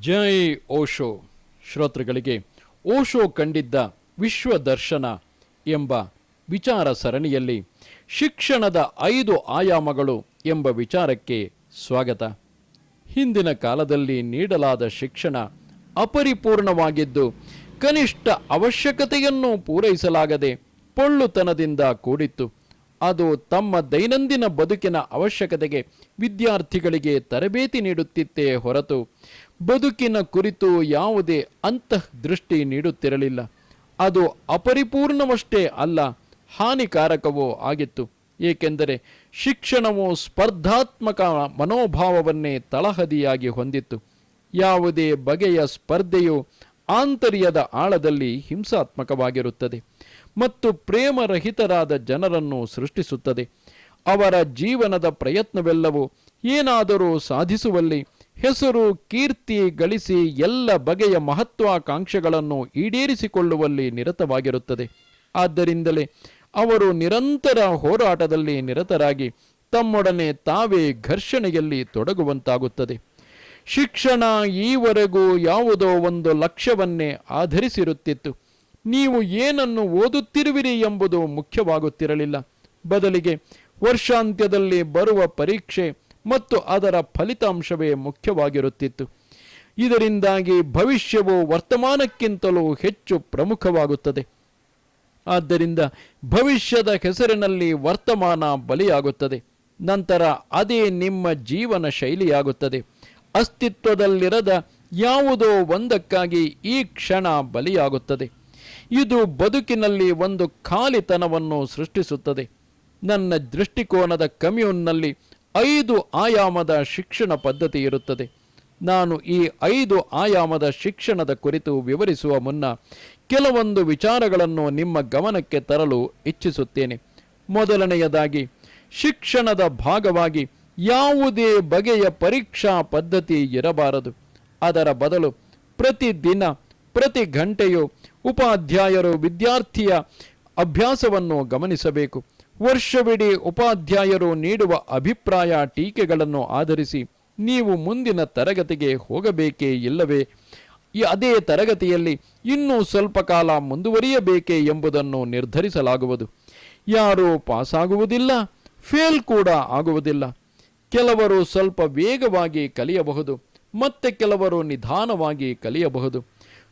ಜೈ ಓಶೋ ಶ್ರೋತೃಗಳಿಗೆ, ಓಶೋ ಕಂಡಿದ್ದ ವಿಶ್ವ ದರ್ಶನ ಎಂಬ ವಿಚಾರ ಸರಣಿಯಲ್ಲಿ ಶಿಕ್ಷಣದ ಐದು ಆಯಾಮಗಳು ಎಂಬ ವಿಚಾರಕ್ಕೆ ಸ್ವಾಗತ. ಹಿಂದಿನ ಕಾಲದಲ್ಲಿ ನೀಡಲಾದ ಶಿಕ್ಷಣ ಅಪರಿಪೂರ್ಣವಾಗಿದ್ದು, ಕನಿಷ್ಠ ಅವಶ್ಯಕತೆಯನ್ನು ಪೂರೈಸಲಾಗದೆ ಪೊಳ್ಳುತನದಿಂದ ಕೂಡಿತ್ತು. ಅದು ತಮ್ಮ ದೈನಂದಿನ ಬದುಕಿನ ಅವಶ್ಯಕತೆಗೆ ವಿದ್ಯಾರ್ಥಿಗಳಿಗೆ ತರಬೇತಿ ನೀಡುತ್ತಿತ್ತೇ ಹೊರತು ಬದುಕಿನ ಕುರಿತು ಯಾವುದೇ ಅಂತಃ ದೃಷ್ಟಿ ನೀಡುತ್ತಿರಲಿಲ್ಲ. ಅದು ಅಪರಿಪೂರ್ಣವಷ್ಟೇ ಅಲ್ಲ, ಹಾನಿಕಾರಕವೂ ಆಗಿತ್ತು. ಏಕೆಂದರೆ ಶಿಕ್ಷಣವು ಸ್ಪರ್ಧಾತ್ಮಕ ಮನೋಭಾವವನ್ನೇ ತಳಹದಿಯಾಗಿ ಹೊಂದಿತ್ತು. ಯಾವುದೇ ಬಗೆಯ ಸ್ಪರ್ಧೆಯು ಆಂತರ್ಯದ ಆಳದಲ್ಲಿ ಹಿಂಸಾತ್ಮಕವಾಗಿರುತ್ತದೆ ಮತ್ತು ಪ್ರೇಮರಹಿತರಾದ ಜನರನ್ನು ಸೃಷ್ಟಿಸುತ್ತದೆ. ಅವರ ಜೀವನದ ಪ್ರಯತ್ನವೆಲ್ಲವೂ ಏನಾದರೂ ಸಾಧಿಸುವಲ್ಲಿ ಹೆಸರು, ಕೀರ್ತಿ ಗಳಿಸಿ ಎಲ್ಲ ಬಗೆಯ ಮಹತ್ವಾಕಾಂಕ್ಷೆಗಳನ್ನು ಈಡೇರಿಸಿಕೊಳ್ಳುವಲ್ಲಿ ನಿರತವಾಗಿರುತ್ತದೆ. ಆದ್ದರಿಂದಲೇ ಅವರು ನಿರಂತರ ಹೋರಾಟದಲ್ಲಿ ನಿರತರಾಗಿ ತಮ್ಮೊಡನೆ ತಾವೇ ಘರ್ಷಣೆಯಲ್ಲಿ ತೊಡಗುವಂತಾಗುತ್ತದೆ. ಶಿಕ್ಷಣ ಈವರೆಗೂ ಯಾವುದೋ ಒಂದು ಲಕ್ಷ್ಯವನ್ನೇ ಆಧರಿಸಿರುತ್ತಿತ್ತು. ನೀವು ಏನನ್ನು ಓದುತ್ತಿರುವಿರಿ ಎಂಬುದು ಮುಖ್ಯವಾಗುತ್ತಿರಲಿಲ್ಲ. ಬದಲಿಗೆ ವರ್ಷಾಂತ್ಯದಲ್ಲಿ ಬರುವ ಪರೀಕ್ಷೆ ಮತ್ತು ಅದರ ಫಲಿತಾಂಶವೇ ಮುಖ್ಯವಾಗಿರುತ್ತಿತ್ತು. ಇದರಿಂದಾಗಿ ಭವಿಷ್ಯವು ವರ್ತಮಾನಕ್ಕಿಂತಲೂ ಹೆಚ್ಚು ಪ್ರಮುಖವಾಗುತ್ತದೆ. ಆದ್ದರಿಂದ ಭವಿಷ್ಯದ ಹೆಸರಿನಲ್ಲಿ ವರ್ತಮಾನ ಬಲಿಯಾಗುತ್ತದೆ. ನಂತರ ಅದೇ ನಿಮ್ಮ ಜೀವನ ಶೈಲಿಯಾಗುತ್ತದೆ. ಅಸ್ತಿತ್ವದಲ್ಲಿರದ ಯಾವುದೋ ಒಂದಕ್ಕಾಗಿ ಈ ಕ್ಷಣ ಬಲಿಯಾಗುತ್ತದೆ. ಇದು ಬದುಕಿನಲ್ಲಿ ಒಂದು ಖಾಲಿತನವನ್ನು ಸೃಷ್ಟಿಸುತ್ತದೆ. ನನ್ನ ದೃಷ್ಟಿಕೋನದ ಕಮ್ಯೂನ್ನಲ್ಲಿ ಐದು ಆಯಾಮದ ಶಿಕ್ಷಣ ಪದ್ಧತಿ ಇರುತ್ತದೆ. ನಾನು ಈ ಐದು ಆಯಾಮದ ಶಿಕ್ಷಣದ ಕುರಿತು ವಿವರಿಸುವ ಮುನ್ನ ಕೆಲವೊಂದು ವಿಚಾರಗಳನ್ನು ನಿಮ್ಮ ಗಮನಕ್ಕೆ ತರಲು ಇಚ್ಛಿಸುತ್ತೇನೆ. ಮೊದಲನೆಯದಾಗಿ, ಶಿಕ್ಷಣದ ಭಾಗವಾಗಿ ಯಾವುದೇ ಬಗೆಯ ಪರೀಕ್ಷಾ ಪದ್ಧತಿ ಇರಬಾರದು. ಅದರ ಬದಲು ಪ್ರತಿದಿನ, ಪ್ರತಿ ಗಂಟೆಯು ಉಪಾಧ್ಯಾಯರು ವಿದ್ಯಾರ್ಥಿಯ ಅಭ್ಯಾಸವನ್ನು ಗಮನಿಸಬೇಕು. ವರ್ಷವಿಡೀ ಉಪಾಧ್ಯಾಯರು ನೀಡುವ ಅಭಿಪ್ರಾಯ ಟೀಕೆಗಳನ್ನು ಆಧರಿಸಿ ನೀವು ಮುಂದಿನ ತರಗತಿಗೆ ಹೋಗಬೇಕೇ ಇಲ್ಲವೇ? ಅದೇ ತರಗತಿಯಲ್ಲಿ ಇನ್ನೂ ಸ್ವಲ್ಪ ಕಾಲ ಮುಂದುವರಿಯಬೇಕೇ ಎಂಬುದನ್ನು ನಿರ್ಧರಿಸಲಾಗುವುದು. ಯಾರೂ ಪಾಸಾಗುವುದಿಲ್ಲ, ಫೇಲ್ ಕೂಡ ಆಗುವುದಿಲ್ಲ. ಕೆಲವರು ಸ್ವಲ್ಪ ವೇಗವಾಗಿ ಕಲಿಯಬಹುದು, ಮತ್ತೆ ಕೆಲವರು ನಿಧಾನವಾಗಿ ಕಲಿಯಬಹುದು.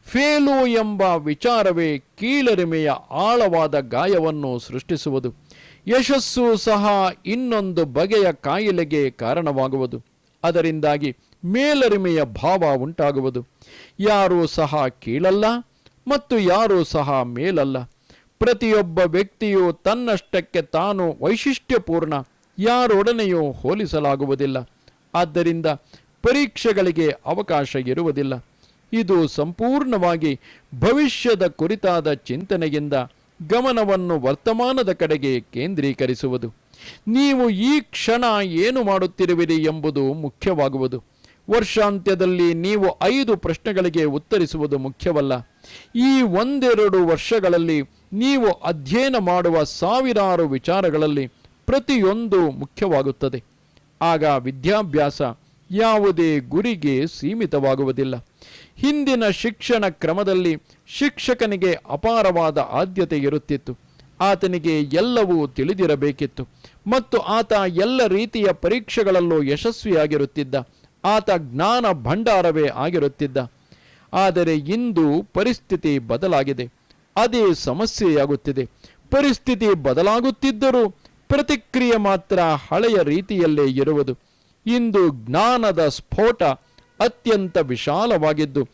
ಫೇಲು ಎಂಬ ವಿಚಾರವೇ ಕೀಳರಿಮೆಯ ಆಳವಾದ ಗಾಯವನ್ನು ಸೃಷ್ಟಿಸುವುದು. ಯಶಸ್ಸು ಸಹ ಇನ್ನೊಂದು ಬಗೆಯ ಕಾಯಿಲೆಗೆ ಕಾರಣವಾಗುವುದು. ಅದರಿಂದಾಗಿ ಮೇಲರಿಮೆಯ ಭಾವ ಉಂಟಾಗುವುದು. ಯಾರೂ ಸಹ ಕೀಳಲ್ಲ ಮತ್ತು ಯಾರೂ ಸಹ ಮೇಲಲ್ಲ. ಪ್ರತಿಯೊಬ್ಬ ವ್ಯಕ್ತಿಯು ತನ್ನಷ್ಟಕ್ಕೆ ತಾನು ವೈಶಿಷ್ಟ್ಯಪೂರ್ಣ, ಯಾರೊಡನೆಯೂ ಹೋಲಿಸಲಾಗುವುದಿಲ್ಲ. ಆದ್ದರಿಂದ ಪರೀಕ್ಷೆಗಳಿಗೆ ಅವಕಾಶ ಇರುವುದಿಲ್ಲ. ಇದು ಸಂಪೂರ್ಣವಾಗಿ ಭವಿಷ್ಯದ ಕುರಿತಾದ ಚಿಂತನೆಯಿಂದ ಗಮನವನ್ನು ವರ್ತಮಾನದ ಕಡೆಗೆ ಕೇಂದ್ರೀಕರಿಸುವುದು. ನೀವು ಈ ಕ್ಷಣ ಏನು ಮಾಡುತ್ತಿರುವಿರಿ ಎಂಬುದು ಮುಖ್ಯವಾಗುವುದು. ವರ್ಷಾಂತ್ಯದಲ್ಲಿ ನೀವು ಐದು ಪ್ರಶ್ನೆಗಳಿಗೆ ಉತ್ತರಿಸುವುದು ಮುಖ್ಯವಲ್ಲ. ಈ ಒಂದೆರಡು ವರ್ಷಗಳಲ್ಲಿ ನೀವು ಅಧ್ಯಯನ ಮಾಡುವ ಸಾವಿರಾರು ವಿಚಾರಗಳಲ್ಲಿ ಪ್ರತಿಯೊಂದು ಮುಖ್ಯವಾಗುತ್ತದೆ. ಆಗ ವಿದ್ಯಾಭ್ಯಾಸ ಯಾವುದೇ ಗುರಿಗೆ ಸೀಮಿತವಾಗುವುದಿಲ್ಲ. ಹಿಂದಿನ ಶಿಕ್ಷಣ ಕ್ರಮದಲ್ಲಿ ಶಿಕ್ಷಕನಿಗೆ ಅಪಾರವಾದ ಆದ್ಯತೆ ಇರುತ್ತಿತ್ತು. ಆತನಿಗೆ ಎಲ್ಲವೂ ತಿಳಿದಿರಬೇಕಿತ್ತು. ಮತ್ತು ಆತ ಎಲ್ಲ ರೀತಿಯ ಪರೀಕ್ಷೆಗಳಲ್ಲೂ ಯಶಸ್ವಿಯಾಗಿರುತ್ತಿದ್ದ. ಆತ ಜ್ಞಾನ ಭಂಡಾರವೇ ಆಗಿರುತ್ತಿದ್ದ. ಆದರೆ ಇಂದು ಪರಿಸ್ಥಿತಿ ಬದಲಾಗಿದೆ. ಅದೇ ಸಮಸ್ಯೆಯಾಗುತ್ತಿದೆ. ಪರಿಸ್ಥಿತಿ ಬದಲಾಗುತ್ತಿದ್ದರೂ ಪ್ರತಿಕ್ರಿಯೆ ಮಾತ್ರ ಹಳೆಯ ರೀತಿಯಲ್ಲೇ ಇರುವುದು. ಇಂದು ಜ್ಞಾನದ ಸ್ಫೋಟ ಅತ್ಯಂತ ವಿಶಾಲವಾಗಿದ್ದು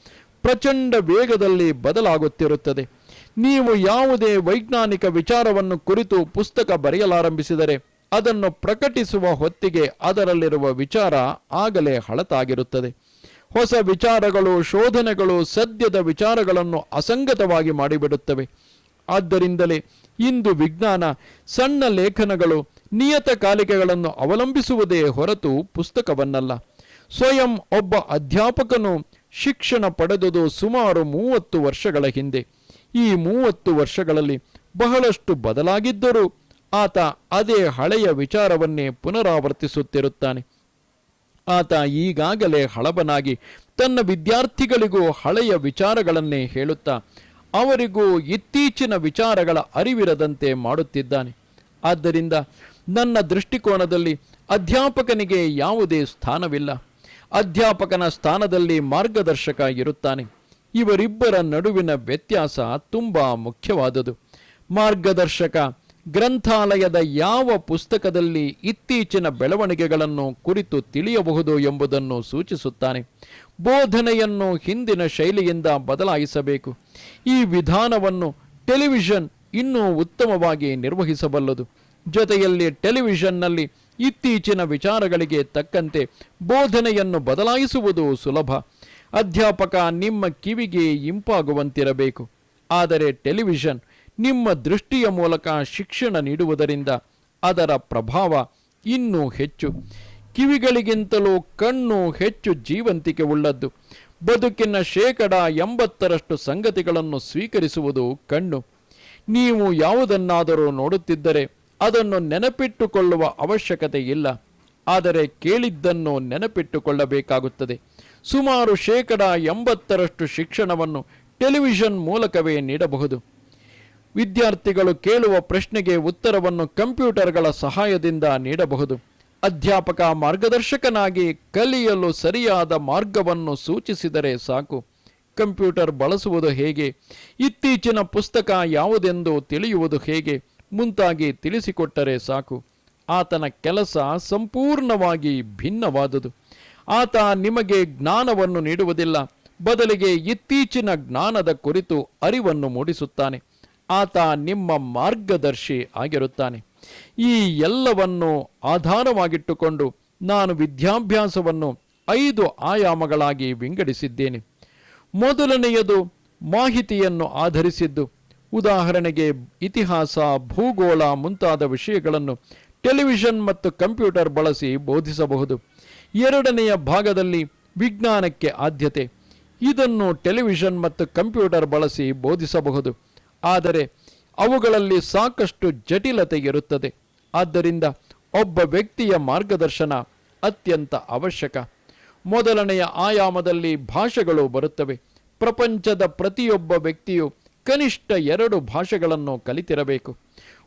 ಪ್ರಚಂಡ ವೇಗದಲ್ಲಿ ಬದಲಾಗುತ್ತಿರುತ್ತದೆ. ನೀವು ಯಾವುದೇ ವೈಜ್ಞಾನಿಕ ವಿಚಾರವನ್ನು ಕುರಿತು ಪುಸ್ತಕ ಬರೆಯಲಾರಂಭಿಸಿದರೆ ಅದನ್ನು ಪ್ರಕಟಿಸುವ ಹೊತ್ತಿಗೆ ಅದರಲ್ಲಿರುವ ವಿಚಾರ ಆಗಲೇ ಹಳತಾಗಿರುತ್ತದೆ. ಹೊಸ ವಿಚಾರಗಳು, ಶೋಧನೆಗಳು ಸದ್ಯದ ವಿಚಾರಗಳನ್ನು ಅಸಂಗತವಾಗಿ ಮಾಡಿಬಿಡುತ್ತವೆ. ಆದ್ದರಿಂದಲೇ ಇಂದು ವಿಜ್ಞಾನ ಸಣ್ಣ ಲೇಖನಗಳು ನಿಯತಕಾಲಿಕೆಗಳನ್ನು ಅವಲಂಬಿಸುವುದೇ ಹೊರತು ಪುಸ್ತಕವನ್ನಲ್ಲ. ಸ್ವಯಂ ಒಬ್ಬ ಅಧ್ಯಾಪಕನು ಶಿಕ್ಷಣ ಪಡೆದುದು ಸುಮಾರು ಮೂವತ್ತು ವರ್ಷಗಳ ಹಿಂದೆ. ಈ ಮೂವತ್ತು ವರ್ಷಗಳಲ್ಲಿ ಬಹಳಷ್ಟು ಬದಲಾಗಿದ್ದರೂ ಆತ ಅದೇ ಹಳೆಯ ವಿಚಾರವನ್ನೇ ಪುನರಾವರ್ತಿಸುತ್ತಿರುತ್ತಾನೆ. ಆತ ಈಗಾಗಲೇ ಹಳಬನಾಗಿ ತನ್ನ ವಿದ್ಯಾರ್ಥಿಗಳಿಗೂ ಹಳೆಯ ವಿಚಾರಗಳನ್ನೇ ಹೇಳುತ್ತಾ, ಅವರಿಗೂ ಇತ್ತೀಚಿನ ವಿಚಾರಗಳ ಅರಿವಿರದಂತೆ ಮಾಡುತ್ತಿದ್ದಾನೆ. ಆದ್ದರಿಂದ ನನ್ನ ದೃಷ್ಟಿಕೋನದಲ್ಲಿ ಅಧ್ಯಾಪಕನಿಗೆ ಯಾವುದೇ ಸ್ಥಾನವಿಲ್ಲ. ಅಧ್ಯಾಪಕನ ಸ್ಥಾನದಲ್ಲಿ ಮಾರ್ಗದರ್ಶಕ ಇರುತ್ತಾನೆ ಇವರಿಬ್ಬರ ನಡುವಿನ ವ್ಯತ್ಯಾಸ ತುಂಬ ಮುಖ್ಯವಾದುದು. ಮಾರ್ಗದರ್ಶಕ ಗ್ರಂಥಾಲಯದ ಯಾವ ಪುಸ್ತಕದಲ್ಲಿ ಇತ್ತೀಚಿನ ಬೆಳವಣಿಗೆಗಳನ್ನು ಕುರಿತು ತಿಳಿಯಬಹುದು ಎಂಬುದನ್ನು ಸೂಚಿಸುತ್ತಾನೆ. ಬೋಧನೆಯನ್ನು ಹಿಂದಿನ ಶೈಲಿಯಿಂದ ಬದಲಾಯಿಸಬೇಕು. ಈ ವಿಧಾನವನ್ನು ಟೆಲಿವಿಷನ್ ಇನ್ನೂ ಉತ್ತಮವಾಗಿ ನಿರ್ವಹಿಸಬಲ್ಲದು. ಜೊತೆಯಲ್ಲಿ ಟೆಲಿವಿಷನ್ನಲ್ಲಿ ಇತ್ತೀಚಿನ ವಿಚಾರಗಳಿಗೆ ತಕ್ಕಂತೆ ಬೋಧನೆಯನ್ನು ಬದಲಾಯಿಸುವುದು ಸುಲಭ. ಅಧ್ಯಾಪಕ, ನಿಮ್ಮ ಕಿವಿಗೆ ಇಂಪಾಗುವಂತಿರಬೇಕು. ಆದರೆ ಟೆಲಿವಿಷನ್ ನಿಮ್ಮ ದೃಷ್ಟಿಯ ಮೂಲಕ ಶಿಕ್ಷಣ ನೀಡುವುದರಿಂದ ಅದರ ಪ್ರಭಾವ ಇನ್ನೂ ಹೆಚ್ಚು. ಕಿವಿಗಳಿಗಿಂತಲೂ ಕಣ್ಣು ಹೆಚ್ಚು ಜೀವಂತಿಕೆ ಉಳ್ಳದ್ದು. ಬದುಕಿನ ಶೇಕಡ ಎಂಬತ್ತರಷ್ಟು ಸಂಗತಿಗಳನ್ನು ಸ್ವೀಕರಿಸುವುದು ಕಣ್ಣು. ನೀವು ಯಾವುದನ್ನಾದರೂ ನೋಡುತ್ತಿದ್ದರೆ ಅದನ್ನು ನೆನಪಿಟ್ಟುಕೊಳ್ಳುವ ಅವಶ್ಯಕತೆ ಇಲ್ಲ ಆದರೆ ಕೇಳಿದ್ದನ್ನು ನೆನಪಿಟ್ಟುಕೊಳ್ಳಬೇಕಾಗುತ್ತದೆ. ಸುಮಾರು ಶೇಕಡ ಎಂಬತ್ತರಷ್ಟು ಶಿಕ್ಷಣವನ್ನು ಟೆಲಿವಿಷನ್ ಮೂಲಕವೇ ನೀಡಬಹುದು. ವಿದ್ಯಾರ್ಥಿಗಳು ಕೇಳುವ ಪ್ರಶ್ನೆಗೆ ಉತ್ತರವನ್ನು ಕಂಪ್ಯೂಟರ್ಗಳ ಸಹಾಯದಿಂದ ನೀಡಬಹುದು. ಅಧ್ಯಾಪಕ ಮಾರ್ಗದರ್ಶಕನಾಗಿ ಕಲಿಯಲು ಸರಿಯಾದ ಮಾರ್ಗವನ್ನು ಸೂಚಿಸಿದರೆ ಸಾಕು. ಕಂಪ್ಯೂಟರ್ ಬಳಸುವುದು ಹೇಗೆ? ಇತ್ತೀಚಿನ ಪುಸ್ತಕ ಯಾವುದೆಂದು ತಿಳಿಯುವುದು ಹೇಗೆ? ಮುಂತಾಗಿ ತಿಳಿಸಿಕೊಟ್ಟರೆ ಸಾಕು. ಆತನ ಕೆಲಸ ಸಂಪೂರ್ಣವಾಗಿ ಭಿನ್ನವಾದುದು. ಆತ ನಿಮಗೆ ಜ್ಞಾನವನ್ನು ನೀಡುವುದಿಲ್ಲ. ಬದಲಿಗೆ ಇತ್ತೀಚಿನ ಜ್ಞಾನದ ಕುರಿತು ಅರಿವನ್ನು ಮೂಡಿಸುತ್ತಾನೆ. ಆತ ನಿಮ್ಮ ಮಾರ್ಗದರ್ಶಿ ಆಗಿರುತ್ತಾನೆ. ಈ ಎಲ್ಲವನ್ನು ಆಧಾರವಾಗಿಟ್ಟುಕೊಂಡು ನಾನು ವಿದ್ಯಾಭ್ಯಾಸವನ್ನು ಐದು ಆಯಾಮಗಳಾಗಿ ವಿಂಗಡಿಸಿದ್ದೇನೆ. ಮೊದಲನೆಯದು ಮಾಹಿತಿಯನ್ನು ಆಧರಿಸಿದ್ದು. ಉದಾಹರಣೆಗೆ ಇತಿಹಾಸ, ಭೂಗೋಳ ಮುಂತಾದ ವಿಷಯಗಳನ್ನು ಟೆಲಿವಿಷನ್ ಮತ್ತು ಕಂಪ್ಯೂಟರ್ ಬಳಸಿ ಬೋಧಿಸಬಹುದು. ಎರಡನೆಯ ಭಾಗದಲ್ಲಿ ವಿಜ್ಞಾನಕ್ಕೆ ಆದ್ಯತೆ. ಇದನ್ನು ಟೆಲಿವಿಷನ್ ಮತ್ತು ಕಂಪ್ಯೂಟರ್ ಬಳಸಿ ಬೋಧಿಸಬಹುದು. ಆದರೆ ಅವುಗಳಲ್ಲಿ ಸಾಕಷ್ಟು ಜಟಿಲತೆ ಇರುತ್ತದೆ. ಆದ್ದರಿಂದ ಒಬ್ಬ ವ್ಯಕ್ತಿಯ ಮಾರ್ಗದರ್ಶನ ಅತ್ಯಂತ ಅವಶ್ಯಕ. ಮೊದಲನೆಯ ಆಯಾಮದಲ್ಲಿ ಭಾಷೆಗಳು ಬರುತ್ತವೆ. ಪ್ರಪಂಚದ ಪ್ರತಿಯೊಬ್ಬ ವ್ಯಕ್ತಿಯು ಕನಿಷ್ಠ ಎರಡು ಭಾಷೆಗಳನ್ನು ಕಲಿತಿರಬೇಕು.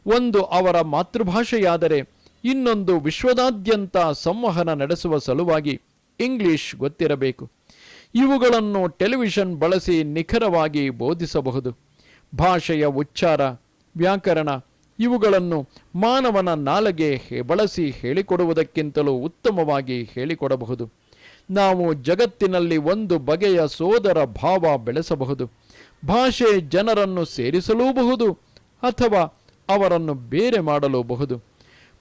ಒಂದು ಅವರ ಮಾತೃಭಾಷೆಯಾದರೆ ಇನ್ನೊಂದು ವಿಶ್ವದಾದ್ಯಂತ ಸಂವಹನ ನಡೆಸುವ ಸಲುವಾಗಿ ಇಂಗ್ಲಿಷ್ ಗೊತ್ತಿರಬೇಕು. ಇವುಗಳನ್ನು ಟೆಲಿವಿಷನ್ ಬಳಸಿ ನಿಖರವಾಗಿ ಬೋಧಿಸಬಹುದು. ಭಾಷೆಯ ಉಚ್ಚಾರ, ವ್ಯಾಕರಣ ಇವುಗಳನ್ನು ಮಾನವನ ನಾಲಗೆ ಬಳಸಿ ಹೇಳಿಕೊಡುವುದಕ್ಕಿಂತಲೂ ಉತ್ತಮವಾಗಿ ಹೇಳಿಕೊಡಬಹುದು. ನಾವು ಜಗತ್ತಿನಲ್ಲಿ ಒಂದು ಬಗೆಯ ಸೋದರ ಭಾವ ಬೆಳೆಸಬಹುದು. ಭಾಷೆ ಜನರನ್ನು ಸೇರಿಸಲೂಬಹುದು ಅಥವಾ ಅವರನ್ನು ಬೇರೆ ಮಾಡಲೂಬಹುದು.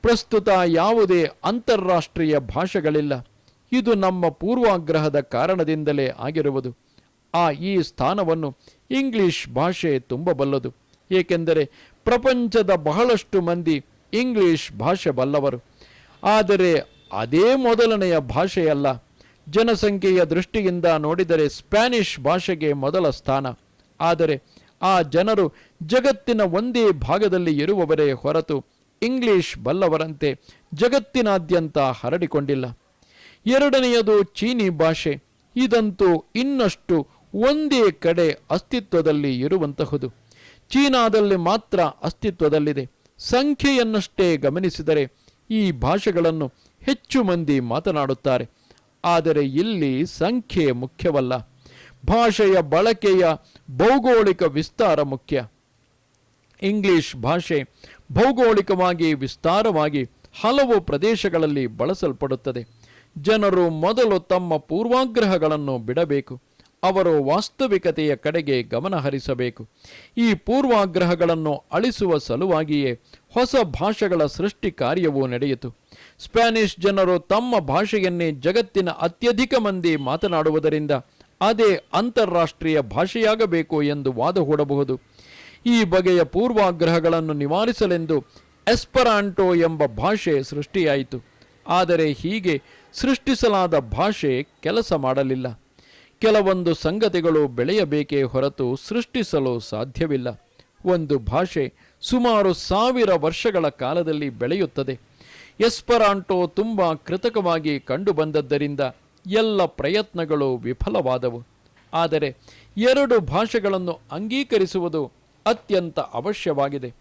ಪ್ರಸ್ತುತ ಯಾವುದೇ ಅಂತಾರಾಷ್ಟ್ರೀಯ ಭಾಷೆಗಳಿಲ್ಲ. ಇದು ನಮ್ಮ ಪೂರ್ವಾಗ್ರಹದ ಕಾರಣದಿಂದಲೇ ಆಗಿರುವುದು. ಆ ಈ ಸ್ಥಾನವನ್ನು ಇಂಗ್ಲಿಷ್ ಭಾಷೆ ತುಂಬಬಲ್ಲದು. ಏಕೆಂದರೆ ಪ್ರಪಂಚದ ಬಹಳಷ್ಟು ಮಂದಿ ಇಂಗ್ಲಿಷ್ ಭಾಷೆ ಬಲ್ಲವರು. ಆದರೆ ಅದೇ ಮೊದಲನೆಯ ಭಾಷೆಯಲ್ಲ. ಜನಸಂಖ್ಯೆಯ ದೃಷ್ಟಿಯಿಂದ ನೋಡಿದರೆ ಸ್ಪ್ಯಾನಿಷ್ ಭಾಷೆಗೆ ಮೊದಲ ಸ್ಥಾನ. ಆದರೆ ಆ ಜನರು ಜಗತ್ತಿನ ಒಂದೇ ಭಾಗದಲ್ಲಿ ಇರುವವರೇ ಹೊರತು ಇಂಗ್ಲಿಷ್ ಬಲ್ಲವರಂತೆ ಜಗತ್ತಿನಾದ್ಯಂತ ಹರಡಿಕೊಂಡಿಲ್ಲ. ಎರಡನೆಯದು ಚೀನಿ ಭಾಷೆ. ಇದಂತೂ ಇನ್ನಷ್ಟು ಒಂದೇ ಕಡೆ ಅಸ್ತಿತ್ವದಲ್ಲಿ ಇರುವಂತಹುದು. ಚೀನಾದಲ್ಲಿ ಮಾತ್ರ ಅಸ್ತಿತ್ವದಲ್ಲಿದೆ. ಸಂಖ್ಯೆಯನ್ನಷ್ಟೇ ಗಮನಿಸಿದರೆ ಈ ಭಾಷೆಗಳನ್ನು ಹೆಚ್ಚು ಮಂದಿ ಮಾತನಾಡುತ್ತಾರೆ. ಆದರೆ ಇಲ್ಲಿ ಸಂಖ್ಯೆ ಮುಖ್ಯವಲ್ಲ. ಭಾಷೆಯ ಬಳಕೆಯ ಭೌಗೋಳಿಕ ವಿಸ್ತಾರ ಮುಖ್ಯ. ಇಂಗ್ಲಿಷ್ ಭಾಷೆ ಭೌಗೋಳಿಕವಾಗಿ ವಿಸ್ತಾರವಾಗಿ ಹಲವು ಪ್ರದೇಶಗಳಲ್ಲಿ ಬಳಸಲ್ಪಡುತ್ತದೆ. ಜನರು ಮೊದಲು ತಮ್ಮ ಪೂರ್ವಾಗ್ರಹಗಳನ್ನು ಬಿಡಬೇಕು. ಅವರು ವಾಸ್ತವಿಕತೆಯ ಕಡೆಗೆ ಗಮನ ಹರಿಸಬೇಕು. ಈ ಪೂರ್ವಾಗ್ರಹಗಳನ್ನು ಅಳಿಸುವ ಸಲುವಾಗಿಯೇ ಹೊಸ ಭಾಷೆಗಳ ಸೃಷ್ಟಿ ಕಾರ್ಯವೂ ನಡೆಯಿತು. ಸ್ಪ್ಯಾನಿಷ್ ಜನರು ತಮ್ಮ ಭಾಷೆಯನ್ನೇ ಜಗತ್ತಿನ ಅತ್ಯಧಿಕ ಮಂದಿ ಮಾತನಾಡುವುದರಿಂದ ಅದೇ ಅಂತಾರಾಷ್ಟ್ರೀಯ ಭಾಷೆಯಾಗಬೇಕು ಎಂದು ವಾದ ಹೂಡಬಹುದು. ಈ ಬಗೆಯ ಪೂರ್ವಾಗ್ರಹಗಳನ್ನು ನಿವಾರಿಸಲೆಂದು ಎಸ್ಪರಾಂಟೋ ಎಂಬ ಭಾಷೆ ಸೃಷ್ಟಿಯಾಯಿತು. ಆದರೆ ಹೀಗೆ ಸೃಷ್ಟಿಸಲಾದ ಭಾಷೆ ಕೆಲಸ ಮಾಡಲಿಲ್ಲ. ಕೆಲವೊಂದು ಸಂಗತಿಗಳು ಬೆಳೆಯಬೇಕೇ ಹೊರತು ಸೃಷ್ಟಿಸಲು ಸಾಧ್ಯವಿಲ್ಲ. ಒಂದು ಭಾಷೆ ಸುಮಾರು ಸಾವಿರ ವರ್ಷಗಳ ಕಾಲದಲ್ಲಿ ಬೆಳೆಯುತ್ತದೆ. ಎಸ್ಪರಾಂಟೋ ತುಂಬ ಕೃತಕವಾಗಿ ಕಂಡುಬಂದದ್ದರಿಂದ ಎಲ್ಲ ಪ್ರಯತ್ನಗಳು ವಿಫಲವಾದವು. ಆದರೆ ಎರಡು ಭಾಷೆಗಳನ್ನು ಅಂಗೀಕರಿಸುವುದು ಅತ್ಯಂತ ಅವಶ್ಯವಾಗಿದೆ.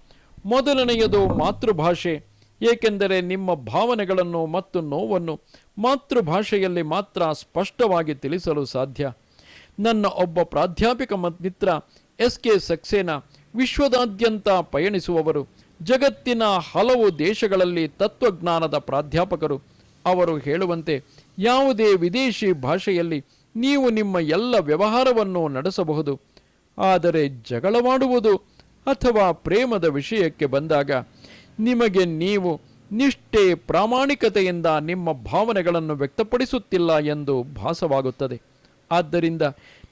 ಮೊದಲನೆಯದು ಮಾತೃಭಾಷೆ, ಏಕೆಂದರೆ ನಿಮ್ಮ ಭಾವನೆಗಳನ್ನು ಮತ್ತು ನೋವನ್ನು ಮಾತೃಭಾಷೆಯಲ್ಲಿ ಮಾತ್ರ ಸ್ಪಷ್ಟವಾಗಿ ತಿಳಿಸಲು ಸಾಧ್ಯ. ನನ್ನ ಒಬ್ಬ ಪ್ರಾಧ್ಯಾಪಕ ಮಿತ್ರ ಎಸ್ ಕೆ ಸಕ್ಸೇನಾ ವಿಶ್ವದಾದ್ಯಂತ ಪಯಣಿಸುವವರು, ಜಗತ್ತಿನ ಹಲವು ದೇಶಗಳಲ್ಲಿ ತತ್ವಜ್ಞಾನದ ಪ್ರಾಧ್ಯಾಪಕರು. ಅವರು ಹೇಳುವಂತೆ ಯಾವುದೇ ವಿದೇಶಿ ಭಾಷೆಯಲ್ಲಿ ನೀವು ನಿಮ್ಮ ಎಲ್ಲ ವ್ಯವಹಾರವನ್ನು ನಡೆಸಬಹುದು. ಆದರೆ ಜಗಳವಾಡುವುದು ಅಥವಾ ಪ್ರೇಮದ ವಿಷಯಕ್ಕೆ ಬಂದಾಗ ನಿಮಗೆ ನೀವು ನಿಷ್ಠೆ ಪ್ರಾಮಾಣಿಕತೆಯಿಂದ ನಿಮ್ಮ ಭಾವನೆಗಳನ್ನು ವ್ಯಕ್ತಪಡಿಸುತ್ತಿಲ್ಲ ಎಂದು ಭಾಸವಾಗುತ್ತದೆ. ಆದ್ದರಿಂದ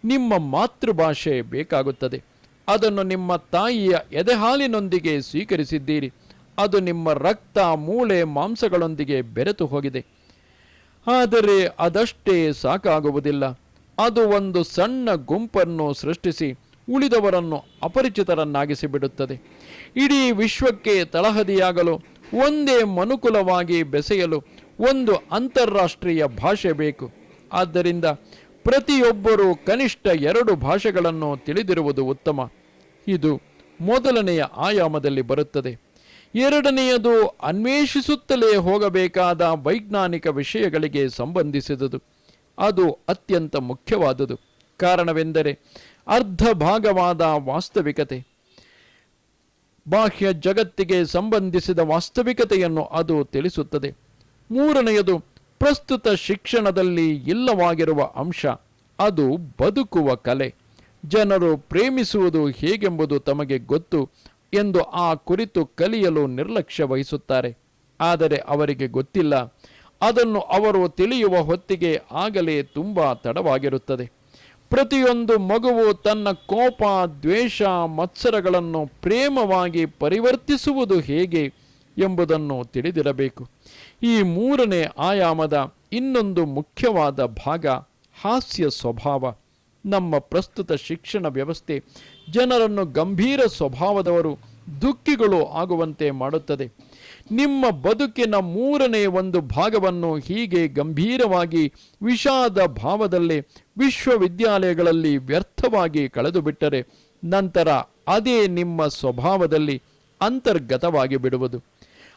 ನಿಮ್ಮ ಮಾತೃಭಾಷೆ ಬೇಕಾಗುತ್ತದೆ. ಅದನ್ನು ನಿಮ್ಮ ತಾಯಿಯ ಎದೆಹಾಲಿನೊಂದಿಗೆ ಸ್ವೀಕರಿಸಿದ್ದೀರಿ. ಅದು ನಿಮ್ಮ ರಕ್ತ, ಮೂಳೆ, ಮಾಂಸಗಳೊಂದಿಗೆ ಬೆರೆತು ಹೋಗಿದೆ. ಆದರೆ ಅದಷ್ಟೇ ಸಾಕಾಗುವುದಿಲ್ಲ. ಅದು ಒಂದು ಸಣ್ಣ ಗುಂಪನ್ನು ಸೃಷ್ಟಿಸಿ ಉಳಿದವರನ್ನು ಅಪರಿಚಿತರನ್ನಾಗಿಸಿ ಬಿಡುತ್ತದೆ ಇಡೀ ವಿಶ್ವಕ್ಕೆ ತಳಹದಿಯಾಗಲು, ಒಂದೇ ಮನುಕುಲವಾಗಿ ಬೆಸೆಯಲು ಒಂದು ಅಂತಾರಾಷ್ಟ್ರೀಯ ಭಾಷೆ ಬೇಕು. ಆದ್ದರಿಂದ ಪ್ರತಿಯೊಬ್ಬರೂ ಕನಿಷ್ಠ ಎರಡು ಭಾಷೆಗಳನ್ನು ತಿಳಿದಿರುವುದು ಉತ್ತಮ. ಇದು ಮೊದಲನೆಯ ಆಯಾಮದಲ್ಲಿ ಬರುತ್ತದೆ. ಎರಡನೆಯದು ಅನ್ವೇಷಿಸುತ್ತಲೇ ಹೋಗಬೇಕಾದ ವೈಜ್ಞಾನಿಕ ವಿಷಯಗಳಿಗೆ ಸಂಬಂಧಿಸಿದುದು. ಅದು ಅತ್ಯಂತ ಮುಖ್ಯವಾದುದು. ಕಾರಣವೆಂದರೆ ಅರ್ಧ ಭಾಗವಾದ ವಾಸ್ತವಿಕತೆ. ಬಾಹ್ಯ ಜಗತ್ತಿಗೆ ಸಂಬಂಧಿಸಿದ ವಾಸ್ತವಿಕತೆಯನ್ನು ಅದು ತಿಳಿಸುತ್ತದೆ. ಮೂರನೆಯದು ಪ್ರಸ್ತುತ ಶಿಕ್ಷಣದಲ್ಲಿ ಇಲ್ಲವಾಗಿರುವ ಅಂಶ. ಅದು ಬದುಕುವ ಕಲೆ. ಜನರು ಪ್ರೇಮಿಸುವುದು ಹೇಗೆಂಬುದು ತಮಗೆ ಗೊತ್ತು. ಎಂದು ಆ ಕುರಿತು ಕಲಿಯಲು ನಿರ್ಲಕ್ಷ್ಯ ವಹಿಸುತ್ತಾರೆ. ಆದರೆ ಅವರಿಗೆ ಗೊತ್ತಿಲ್ಲ. ಅದನ್ನು ಅವರು ತಿಳಿಯುವ ಹೊತ್ತಿಗೆ ಆಗಲೇ ತುಂಬ ತಡವಾಗಿರುತ್ತದೆ. ಪ್ರತಿಯೊಂದು ಮಗುವು ತನ್ನ ಕೋಪ, ದ್ವೇಷ, ಮತ್ಸರಗಳನ್ನು ಪ್ರೇಮವಾಗಿ ಪರಿವರ್ತಿಸುವುದು ಹೇಗೆ ಎಂಬುದನ್ನು ತಿಳಿದಿರಬೇಕು. ಈ ಮೂರನೇ ಆಯಾಮದ ಇನ್ನೊಂದು ಮುಖ್ಯವಾದ ಭಾಗ ಹಾಸ್ಯ ಸ್ವಭಾವ. ನಮ್ಮ ಪ್ರಸ್ತುತ ಶಿಕ್ಷಣ ವ್ಯವಸ್ಥೆ ಜನರನ್ನು ಗಂಭೀರ ಸ್ವಭಾವದವರು, ದುಃಖಿಗಳು ಆಗುವಂತೆ ಮಾಡುತ್ತದೆ. ನಿಮ್ಮ ಬದುಕಿನ ಮೂರನೇ ಒಂದು ಭಾಗವನ್ನು ಹೀಗೆ ಗಂಭೀರವಾಗಿ, ವಿಷಾದ ಭಾವದಲ್ಲಿ ವಿಶ್ವವಿದ್ಯಾಲಯಗಳಲ್ಲಿ ವ್ಯರ್ಥವಾಗಿ ಕಳೆದುಬಿಟ್ಟರೆ, ನಂತರ ಅದೇ ನಿಮ್ಮ ಸ್ವಭಾವದಲ್ಲಿ ಅಂತರ್ಗತವಾಗಿ ಬಿಡುವುದು.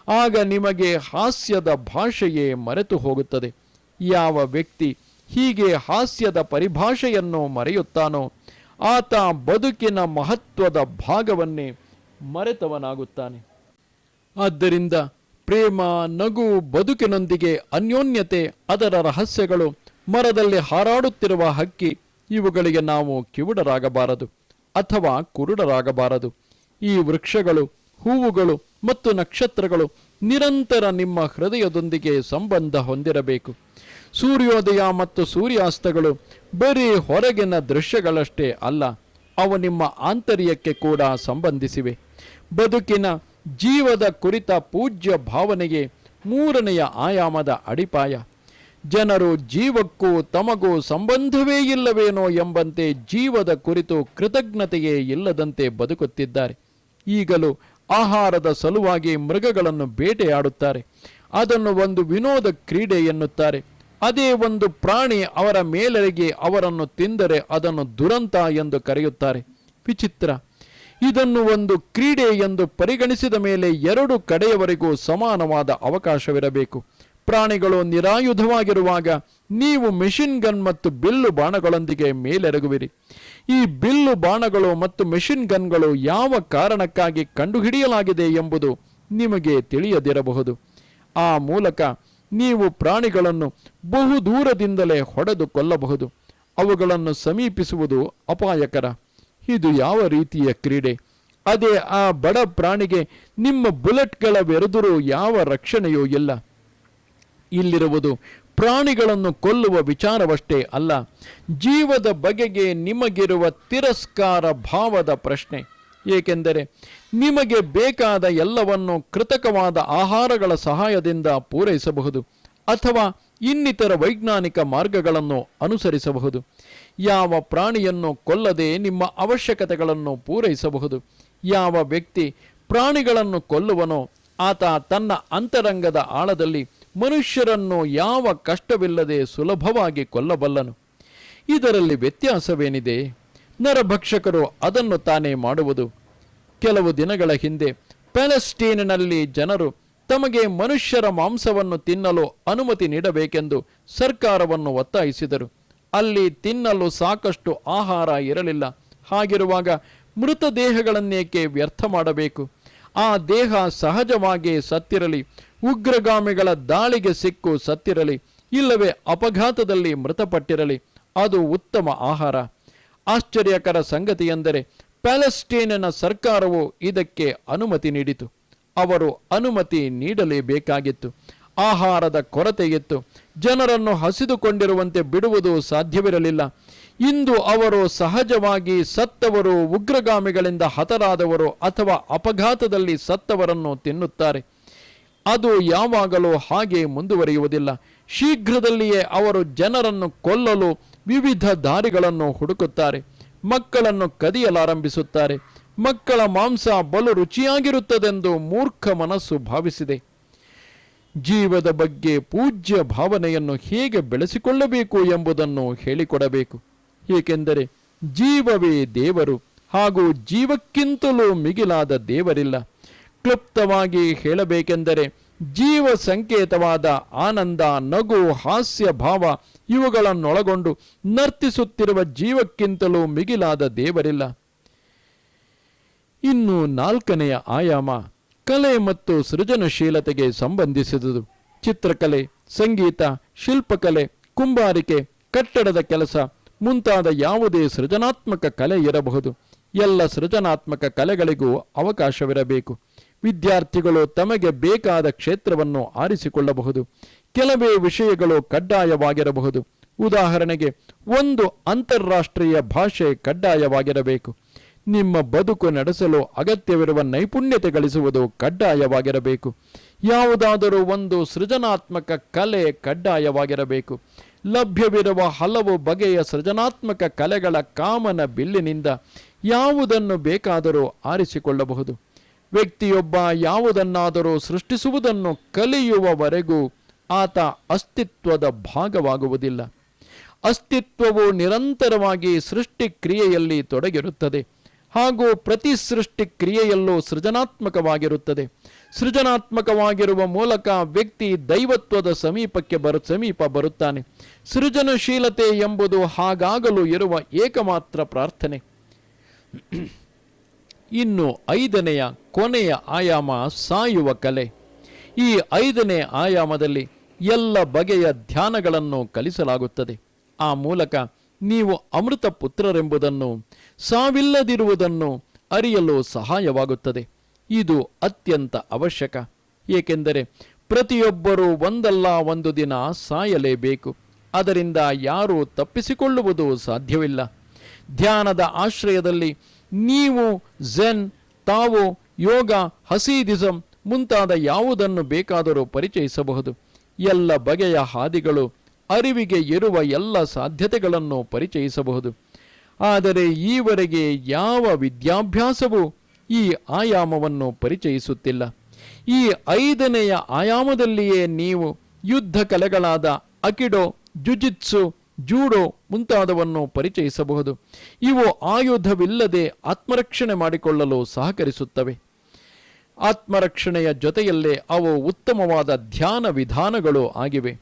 ಆಗ ನಿಮಗೆ ಹಾಸ್ಯದ ಭಾಷೆಯೇ ಮರೆತು ಹೋಗುತ್ತದೆ. ಯಾವ ವ್ಯಕ್ತಿ ಹೀಗೆ ಹಾಸ್ಯದ ಪರಿಭಾಷೆಯನ್ನು ಮರೆಯುತ್ತಾನೋ ಆತ ಬದುಕಿನ ಮಹತ್ವದ ಭಾಗವನ್ನೇ ಮರೆತವನಾಗುತ್ತಾನೆ. ಆದ್ದರಿಂದ ಪ್ರೇಮ, ನಗು, ಬದುಕಿನೊಂದಿಗೆ ಅನ್ಯೋನ್ಯತೆ, ಅದರ ರಹಸ್ಯಗಳು ಮರದಲ್ಲಿ ಹಾರಾಡುತ್ತಿರುವ ಹಕ್ಕಿ, ಇವುಗಳಿಗೆ ನಾವು ಕಿವುಡರಾಗಬಾರದು ಅಥವಾ ಕುರುಡರಾಗಬಾರದು. ಈ ವೃಕ್ಷಗಳು, ಹೂವುಗಳು ಮತ್ತು ನಕ್ಷತ್ರಗಳು ನಿರಂತರ ನಿಮ್ಮ ಹೃದಯದೊಂದಿಗೆ ಸಂಬಂಧ ಹೊಂದಿರಬೇಕು. ಸೂರ್ಯೋದಯ ಮತ್ತು ಸೂರ್ಯಾಸ್ತಗಳು ಬರೀ ಹೊರಗಿನ ದೃಶ್ಯಗಳಷ್ಟೇ ಅಲ್ಲ, ಅವು ನಿಮ್ಮ ಆಂತರ್ಯಕ್ಕೆ ಕೂಡ ಸಂಬಂಧಿಸಿವೆ. ಬದುಕಿನ ಜೀವದ ಕುರಿತ ಪೂಜ್ಯ ಭಾವನೆಗೆ ಮೂರನೆಯ ಆಯಾಮದ ಅಡಿಪಾಯ. ಜನರು ಜೀವಕ್ಕೂ ತಮಗೂ ಸಂಬಂಧವೇ ಇಲ್ಲವೇನೋ ಎಂಬಂತೆ ಜೀವದ ಕುರಿತು ಕೃತಜ್ಞತೆಯೇ ಇಲ್ಲದಂತೆ ಬದುಕುತ್ತಿದ್ದಾರೆ. ಈಗಲೂ ಆಹಾರದ ಸಲುವಾಗಿ ಮೃಗಗಳನ್ನು ಬೇಟೆಯಾಡುತ್ತಾರೆ. ಅದನ್ನು ಒಂದು ವಿನೋದ ಕ್ರೀಡೆ ಎನ್ನುತ್ತಾರೆ. ಅದೇ ಒಂದು ಪ್ರಾಣಿ ಅವರ ಮೇಲರಿಗೆ ಅವರನ್ನು ತಿಂದರೆ ಅದನ್ನು ದುರಂತ ಎಂದು ಕರೆಯುತ್ತಾರೆ. ವಿಚಿತ್ರ. ಇದನ್ನು ಒಂದು ಕ್ರೀಡೆ ಎಂದು ಪರಿಗಣಿಸಿದ ಮೇಲೆ ಎರಡು ಕಡೆಯವರೆಗೂ ಸಮಾನವಾದ ಅವಕಾಶವಿರಬೇಕು. ಪ್ರಾಣಿಗಳು ನಿರಾಯುಧವಾಗಿರುವಾಗ ನೀವು ಮೆಷಿನ್ ಗನ್ ಮತ್ತು ಬಿಲ್ಲು ಬಾಣಗಳೊಂದಿಗೆ ಮೇಲೆರಗುವಿರಿ. ಈ ಬಿಲ್ಲು ಬಾಣಗಳು ಮತ್ತು ಮೆಷಿನ್ ಗನ್ಗಳು ಯಾವ ಕಾರಣಕ್ಕಾಗಿ ಕಂಡುಹಿಡಿಯಲಾಗಿದೆ ಎಂಬುದು ನಿಮಗೆ ತಿಳಿಯದಿರಬಹುದು. ಆ ಮೂಲಕ ನೀವು ಪ್ರಾಣಿಗಳನ್ನು ಬಹು ದೂರದಿಂದಲೇ ಹೊಡೆದು ಕೊಲ್ಲಬಹುದು. ಅವುಗಳನ್ನು ಸಮೀಪಿಸುವುದು ಅಪಾಯಕರ. ಇದು ಯಾವ ರೀತಿಯ ಕ್ರೀಡೆ? ಅದೇ ಆ ಬಡ ಪ್ರಾಣಿಗೆ ನಿಮ್ಮ ಬುಲೆಟ್ಗಳ ಬೆರೆದರೂ ಯಾವ ರಕ್ಷಣೆಯೂ ಇಲ್ಲ. ಇಲ್ಲಿರುವುದು ಪ್ರಾಣಿಗಳನ್ನು ಕೊಲ್ಲುವ ವಿಚಾರವಷ್ಟೇ ಅಲ್ಲ, ಜೀವದ ಬಗೆಗೆ ನಿಮಗಿರುವ ತಿರಸ್ಕಾರ ಭಾವದ ಪ್ರಶ್ನೆ. ಏಕೆಂದರೆ ನಿಮಗೆ ಬೇಕಾದ ಎಲ್ಲವನ್ನು ಕೃತಕವಾದ ಆಹಾರಗಳ ಸಹಾಯದಿಂದ ಪೂರೈಸಬಹುದು ಅಥವಾ ಇನ್ನಿತರ ವೈಜ್ಞಾನಿಕ ಮಾರ್ಗಗಳನ್ನು ಅನುಸರಿಸಬಹುದು. ಯಾವ ಪ್ರಾಣಿಯನ್ನು ಕೊಲ್ಲದೆ ನಿಮ್ಮ ಅವಶ್ಯಕತೆಗಳನ್ನು ಪೂರೈಸಬಹುದು. ಯಾವ ವ್ಯಕ್ತಿ ಪ್ರಾಣಿಗಳನ್ನು ಕೊಲ್ಲುವನೋ, ಆತ ತನ್ನ ಅಂತರಂಗದ ಆಳದಲ್ಲಿ ಮನುಷ್ಯರನ್ನು ಯಾವ ಕಷ್ಟವಿಲ್ಲದೆ ಸುಲಭವಾಗಿ ಕೊಲ್ಲಬಲ್ಲನು. ಇದರಲ್ಲಿ ವ್ಯತ್ಯಾಸವೇನಿದೆ? ನರಭಕ್ಷಕರು ಅದನ್ನು ತಾನೇ ಮಾಡುವುದು. ಕೆಲವು ದಿನಗಳ ಹಿಂದೆ ಪ್ಯಾಲೆಸ್ಟೀನಿನಲ್ಲಿ ಜನರು ತಮಗೆ ಮನುಷ್ಯರ ಮಾಂಸವನ್ನು ತಿನ್ನಲು ಅನುಮತಿ ನೀಡಬೇಕೆಂದು ಸರ್ಕಾರವನ್ನು ಒತ್ತಾಯಿಸಿದರು. ಅಲ್ಲಿ ತಿನ್ನಲು ಸಾಕಷ್ಟು ಆಹಾರ ಇರಲಿಲ್ಲ. ಹಾಗಿರುವಾಗ ಮೃತದೇಹಗಳನ್ನೇಕೆ ವ್ಯರ್ಥ ಮಾಡಬೇಕು? ಆ ದೇಹ ಸಹಜವಾಗಿ ಸತ್ತಿರಲಿ ಉಗ್ರಗಾಮಿಗಳ ದಾಳಿಗೆ ಸಿಕ್ಕು ಸತ್ತಿರಲಿ, ಇಲ್ಲವೇ ಅಪಘಾತದಲ್ಲಿ ಮೃತಪಟ್ಟಿರಲಿ, ಅದು ಉತ್ತಮ ಆಹಾರ. ಆಶ್ಚರ್ಯಕರ ಸಂಗತಿಯೆಂದರೆ ಪ್ಯಾಲೆಸ್ಟೀನಿನ ಸರ್ಕಾರವು ಇದಕ್ಕೆ ಅನುಮತಿ ನೀಡಿತು. ಅವರು ಅನುಮತಿ ನೀಡಲೇಬೇಕಾಗಿತ್ತು. ಆಹಾರದ ಕೊರತೆಯಿತ್ತು. ಜನರನ್ನು ಹಸಿದುಕೊಂಡಿರುವಂತೆ ಬಿಡುವುದು ಸಾಧ್ಯವಿರಲಿಲ್ಲ. ಇಂದು ಅವರು ಸಹಜವಾಗಿ ಸತ್ತವರು, ಉಗ್ರಗಾಮಿಗಳಿಂದ ಹತರಾದವರು ಅಥವಾ ಅಪಘಾತದಲ್ಲಿ ಸತ್ತವರನ್ನು ತಿನ್ನುತ್ತಾರೆ. ಅದು ಯಾವಾಗಲೂ ಹಾಗೆ ಮುಂದುವರಿಯುವುದಿಲ್ಲ. ಶೀಘ್ರದಲ್ಲಿಯೇ ಅವರು ಜನರನ್ನು ಕೊಲ್ಲಲು ವಿವಿಧ ದಾರಿಗಳನ್ನು ಹುಡುಕುತ್ತಾರೆ. ಮಕ್ಕಳನ್ನು ಕದಿಯಲಾರಂಭಿಸುತ್ತಾರೆ. ಮಕ್ಕಳ ಮಾಂಸ ಬಲು ರುಚಿಯಾಗಿರುತ್ತದೆಂದು ಮೂರ್ಖ ಮನಸ್ಸು ಭಾವಿಸಿದೆ. ಜೀವದ ಬಗ್ಗೆ ಪೂಜ್ಯ ಭಾವನೆಯನ್ನು ಹೇಗೆ ಬೆಳೆಸಿಕೊಳ್ಳಬೇಕು ಎಂಬುದನ್ನು ಹೇಳಿಕೊಡಬೇಕು. ಏಕೆಂದರೆ ಜೀವವೇ ದೇವರು ಹಾಗೂ ಜೀವಕ್ಕಿಂತಲೂ ಮಿಗಿಲಾದ ದೇವರಿಲ್ಲ. ಕ್ಲುಪ್ತವಾಗಿ ಹೇಳಬೇಕೆಂದರೆ ಜೀವ ಸಂಕೇತವಾದ ಆನಂದ, ನಗು, ಹಾಸ್ಯ, ಭಾವ ಇವುಗಳನ್ನೊಳಗೊಂಡು ನರ್ತಿಸುತ್ತಿರುವ ಜೀವಕ್ಕಿಂತಲೂ ಮಿಗಿಲಾದ ದೇವರಿಲ್ಲ. ಇನ್ನು ನಾಲ್ಕನೆಯ ಆಯಾಮ ಕಲೆ ಮತ್ತು ಸೃಜನಶೀಲತೆಗೆ ಸಂಬಂಧಿಸಿದುದು. ಚಿತ್ರಕಲೆ, ಸಂಗೀತ, ಶಿಲ್ಪಕಲೆ, ಕುಂಬಾರಿಕೆ, ಕಟ್ಟಡದ ಕೆಲಸ ಮುಂತಾದ ಯಾವುದೇ ಸೃಜನಾತ್ಮಕ ಕಲೆ ಇರಬಹುದು. ಎಲ್ಲ ಸೃಜನಾತ್ಮಕ ಕಲೆಗಳಿಗೂ ಅವಕಾಶವಿರಬೇಕು. ವಿದ್ಯಾರ್ಥಿಗಳು ತಮಗೆ ಬೇಕಾದ ಕ್ಷೇತ್ರವನ್ನು ಆರಿಸಿಕೊಳ್ಳಬಹುದು. ಕೆಲವೇ ವಿಷಯಗಳು ಕಡ್ಡಾಯವಾಗಿರಬಹುದು. ಉದಾಹರಣೆಗೆ, ಒಂದು ಅಂತಾರಾಷ್ಟ್ರೀಯ ಭಾಷೆ ಕಡ್ಡಾಯವಾಗಿರಬೇಕು. ನಿಮ್ಮ ಬದುಕು ನಡೆಸಲು ಅಗತ್ಯವಿರುವ ನೈಪುಣ್ಯತೆ ಗಳಿಸುವುದು ಕಡ್ಡಾಯವಾಗಿರಬೇಕು. ಯಾವುದಾದರೂ ಒಂದು ಸೃಜನಾತ್ಮಕ ಕಲೆ ಕಡ್ಡಾಯವಾಗಿರಬೇಕು. ಲಭ್ಯವಿರುವ ಹಲವು ಬಗೆಯ ಸೃಜನಾತ್ಮಕ ಕಲೆಗಳ ಕಾಮನ ಬಿಲ್ಲಿನಿಂದ ಯಾವುದನ್ನು ಬೇಕಾದರೂ ಆರಿಸಿಕೊಳ್ಳಬಹುದು. ವ್ಯಕ್ತಿಯೊಬ್ಬ ಯಾವುದನ್ನಾದರೂ ಸೃಷ್ಟಿಸುವುದನ್ನು ಕಲಿಯುವವರೆಗೂ ಆತ ಅಸ್ತಿತ್ವದ ಭಾಗವಾಗುವುದಿಲ್ಲ. ಅಸ್ತಿತ್ವವು ನಿರಂತರವಾಗಿ ಸೃಷ್ಟಿ ಕ್ರಿಯೆಯಲ್ಲಿ ತೊಡಗಿರುತ್ತದೆ ಹಾಗೂ ಪ್ರತಿ ಸೃಷ್ಟಿ ಕ್ರಿಯೆಯಲ್ಲೂ ಸೃಜನಾತ್ಮಕವಾಗಿರುತ್ತದೆ. ಸೃಜನಾತ್ಮಕವಾಗಿರುವ ಮೂಲಕ ವ್ಯಕ್ತಿ ದೈವತ್ವದ ಸಮೀಪಕ್ಕೆ ಬರು, ಸಮೀಪ ಬರುತ್ತಾನೆ. ಸೃಜನಶೀಲತೆ ಎಂಬುದು ಹಾಗಾಗಲು ಇರುವ ಏಕಮಾತ್ರ ಪ್ರಾರ್ಥನೆ. ಇನ್ನು ಐದನೆಯ ಕೊನೆಯ ಆಯಾಮ ಸಾಯುವ ಕಲೆ. ಈ ಐದನೇ ಆಯಾಮದಲ್ಲಿ ಎಲ್ಲ ಬಗೆಯ ಧ್ಯಾನಗಳನ್ನು ಕಲಿಸಲಾಗುತ್ತದೆ. ಆ ಮೂಲಕ ನೀವು ಅಮೃತ ಪುತ್ರರೆಂಬುದನ್ನು, ಸಾವಿಲ್ಲದಿರುವುದನ್ನು ಅರಿಯಲು ಸಹಾಯವಾಗುತ್ತದೆ. ಇದು ಅತ್ಯಂತ ಅವಶ್ಯಕ. ಏಕೆಂದರೆ ಪ್ರತಿಯೊಬ್ಬರೂ ಒಂದಲ್ಲ ಒಂದು ದಿನ ಸಾಯಲೇಬೇಕು. ಅದರಿಂದ ಯಾರೂ ತಪ್ಪಿಸಿಕೊಳ್ಳುವುದು ಸಾಧ್ಯವಿಲ್ಲ. ಧ್ಯಾನದ ಆಶ್ರಯದಲ್ಲಿ ನೀವು ಝೆನ್ ತಾವು ಯೋಗ, ಹಸೀದಿಸಂ ಮುಂತಾದ ಯಾವುದನ್ನು ಬೇಕಾದರೂ ಪರಿಚಯಿಸಬಹುದು. ಎಲ್ಲ ಬಗೆಯ ಹಾದಿಗಳು, ಅರಿವಿಗೆ ಇರುವ ಎಲ್ಲ ಸಾಧ್ಯತೆಗಳನ್ನು ಪರಿಚಯಿಸಬಹುದು. ಆದರೆ ಈವರೆಗೆ ಯಾವ ವಿದ್ಯಾಭ್ಯಾಸವೂ ಈ ಆಯಾಮವನ್ನು ಪರಿಚಯಿಸುತ್ತಿಲ್ಲ. ಈ ಐದನೆಯ ಆಯಾಮದಲ್ಲಿಯೇ ನೀವು ಯುದ್ಧ ಕಲೆಗಳಾದ ಅಕಿಡೋ, ಜುಜಿತ್ಸು ಜೂಡೋ ಮುಂತಾದವನ್ನು ಪರಿಚಯಿಸಬಹುದು. ಇವು ಆಯುಧವಿಲ್ಲದೆ ಆತ್ಮರಕ್ಷಣೆ ಮಾಡಿಕೊಳ್ಳಲು ಸಹಕರಿಸುತ್ತವೆ. ಆತ್ಮರಕ್ಷಣೆಯ ಜೊತೆಯಲ್ಲೇ ಅವು ಉತ್ತಮವಾದ ಧ್ಯಾನ ವಿಧಾನಗಳು ಆಗಿವೆ.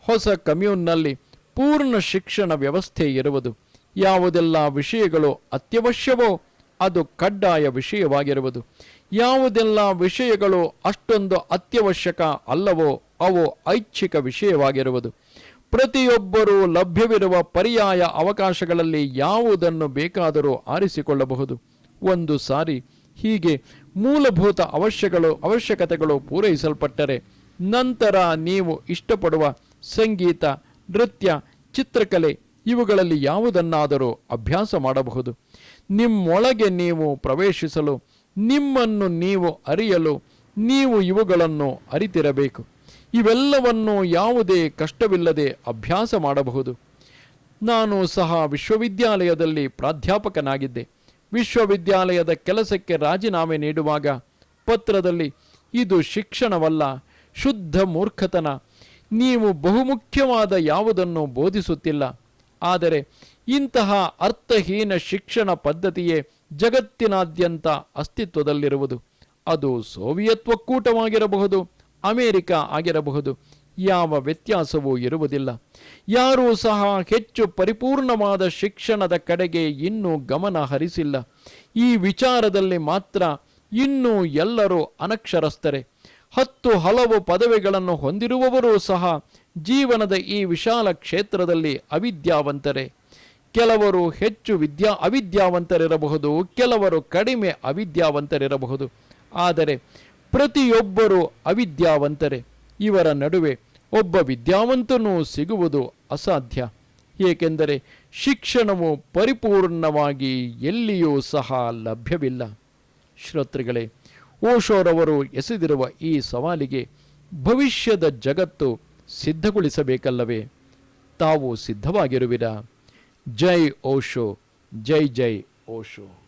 ಹೊಸ ಕಮ್ಯೂನ್ನಲ್ಲಿ ಪೂರ್ಣ ಶಿಕ್ಷಣ ವ್ಯವಸ್ಥೆ ಇರುವುದು. ಯಾವುದೆಲ್ಲ ವಿಷಯಗಳು ಅತ್ಯವಶ್ಯವೋ ಅದು ಕಡ್ಡಾಯ ವಿಷಯವಾಗಿರುವುದು. ಯಾವುದೆಲ್ಲ ವಿಷಯಗಳು ಅಷ್ಟೊಂದು ಅತ್ಯವಶ್ಯಕ ಅಲ್ಲವೋ ಅವು ಐಚ್ಛಿಕ ವಿಷಯವಾಗಿರುವುದು. ಪ್ರತಿಯೊಬ್ಬರೂ ಲಭ್ಯವಿರುವ ಪರ್ಯಾಯ ಅವಕಾಶಗಳಲ್ಲಿ ಯಾವುದನ್ನು ಬೇಕಾದರೂ ಆರಿಸಿಕೊಳ್ಳಬಹುದು. ಒಂದು ಸಾರಿ ಹೀಗೆ ಮೂಲಭೂತ ಅವಶ್ಯಗಳು, ಅವಶ್ಯಕತೆಗಳು ಪೂರೈಸಲ್ಪಟ್ಟರೆ ನಂತರ ನೀವು ಇಷ್ಟಪಡುವ ಸಂಗೀತ, ನೃತ್ಯ, ಚಿತ್ರಕಲೆ ಇವುಗಳಲ್ಲಿ ಯಾವುದನ್ನಾದರೂ ಅಭ್ಯಾಸ ಮಾಡಬಹುದು. ನಿಮ್ಮೊಳಗೆ ನೀವು ಪ್ರವೇಶಿಸಲು, ನಿಮ್ಮನ್ನು ನೀವು ಅರಿಯಲು ನೀವು ಇವುಗಳನ್ನು ಅರಿತಿರಬೇಕು. ಇವೆಲ್ಲವನ್ನು ಯಾವುದೇ ಕಷ್ಟವಿಲ್ಲದೆ ಅಭ್ಯಾಸ ಮಾಡಬಹುದು. ನಾನು ಸಹ ವಿಶ್ವವಿದ್ಯಾಲಯದಲ್ಲಿ ಪ್ರಾಧ್ಯಾಪಕನಾಗಿದ್ದೆ. ವಿಶ್ವವಿದ್ಯಾಲಯದ ಕೆಲಸಕ್ಕೆ ರಾಜೀನಾಮೆ ನೀಡುವಾಗ ಪತ್ರದಲ್ಲಿ, ಇದು ಶಿಕ್ಷಣವಲ್ಲ, ಶುದ್ಧ ಮೂರ್ಖತನ. ನೀವು ಬಹುಮುಖ್ಯವಾದ ಯಾವುದನ್ನು ಬೋಧಿಸುತ್ತಿಲ್ಲ. ಆದರೆ ಇಂತಹ ಅರ್ಥಹೀನ ಶಿಕ್ಷಣ ಪದ್ಧತಿಯೇ ಜಗತ್ತಿನಾದ್ಯಂತ ಅಸ್ತಿತ್ವದಲ್ಲಿರುವುದು. ಅದು ಸೋವಿಯತ್ ಒಕ್ಕೂಟವಾಗಿರಬಹುದು. ಅಮೆರಿಕ ಆಗಿರಬಹುದು. ಯಾವ ವ್ಯತ್ಯಾಸವೂ ಇರುವುದಿಲ್ಲ. ಯಾರೂ ಸಹ ಹೆಚ್ಚು ಪರಿಪೂರ್ಣವಾದ ಶಿಕ್ಷಣದ ಕಡೆಗೆ ಇನ್ನೂ ಗಮನ ಹರಿಸಿಲ್ಲ. ಈ ವಿಚಾರದಲ್ಲಿ ಮಾತ್ರ ಇನ್ನೂ ಎಲ್ಲರೂ ಅನಕ್ಷರಸ್ಥರೆ. ಹತ್ತು ಹಲವು ಪದವಿಗಳನ್ನು ಹೊಂದಿರುವವರೂ ಸಹ ಜೀವನದ ಈ ವಿಶಾಲ ಕ್ಷೇತ್ರದಲ್ಲಿ ಅವಿದ್ಯಾವಂತರೆ. ಕೆಲವರು ಹೆಚ್ಚು ವಿದ್ಯಾ ಅವಿದ್ಯಾವಂತರಿರಬಹುದು, ಕೆಲವರು ಕಡಿಮೆ ಅವಿದ್ಯಾವಂತರಿರಬಹುದು. ಆದರೆ ಪ್ರತಿಯೊಬ್ಬರೂ ಅವಿದ್ಯಾವಂತರೇ. ಇವರ ನಡುವೆ ಒಬ್ಬ ವಿದ್ಯಾವಂತನು ಸಿಗುವುದು ಅಸಾಧ್ಯ. ಏಕೆಂದರೆ ಶಿಕ್ಷಣವು ಪರಿಪೂರ್ಣವಾಗಿ ಎಲ್ಲಿಯೂ ಸಹ ಲಭ್ಯವಿಲ್ಲ. ಶ್ರೋತೃಗಳೇ, ಓಶೋರವರು ಎಸೆದಿರುವ ಈ ಸವಾಲಿಗೆ ಭವಿಷ್ಯದ ಜಗತ್ತು ಸಿದ್ಧಗೊಳಿಸಬೇಕಲ್ಲವೇ? ತಾವು ಸಿದ್ಧವಾಗಿರುವಿರಾ? ಜೈ ಓಶೋ, ಜೈ ಜೈ ಓಶೋ.